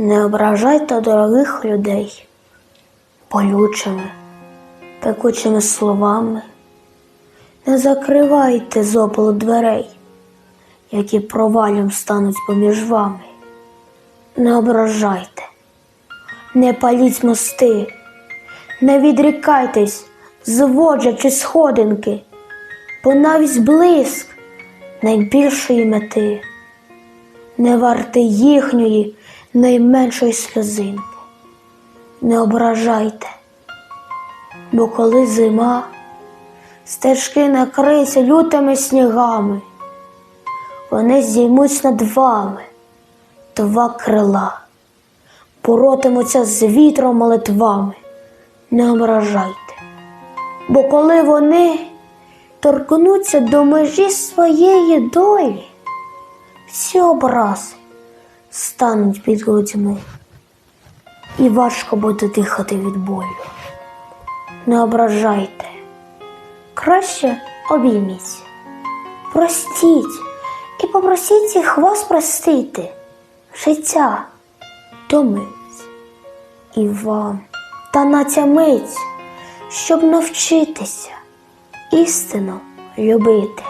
Не ображайте дорогих людей болючими, пекучими словами. Не закривайте зополу дверей, які провалям стануть поміж вами. Не ображайте, не паліть мости, не відрікайтесь, зводжачи сходинки, бо навіть блиск найбільшої мети не вартий їхньої найменшої сльозинки. Не ображайте, бо коли зима, стежки накриються лютими снігами, вони здіймуть над вами два крила, боротимуться з вітром молитвами. Не ображайте, бо коли вони торкнуться до межі своєї долі, всі образи стануть під грудьми, і важко буде дихати від болю. Не ображайте, краще обійміть, простіть. І попросіть їх вас простити, життя томить і вам. Та натямить, щоб навчитися істину любити.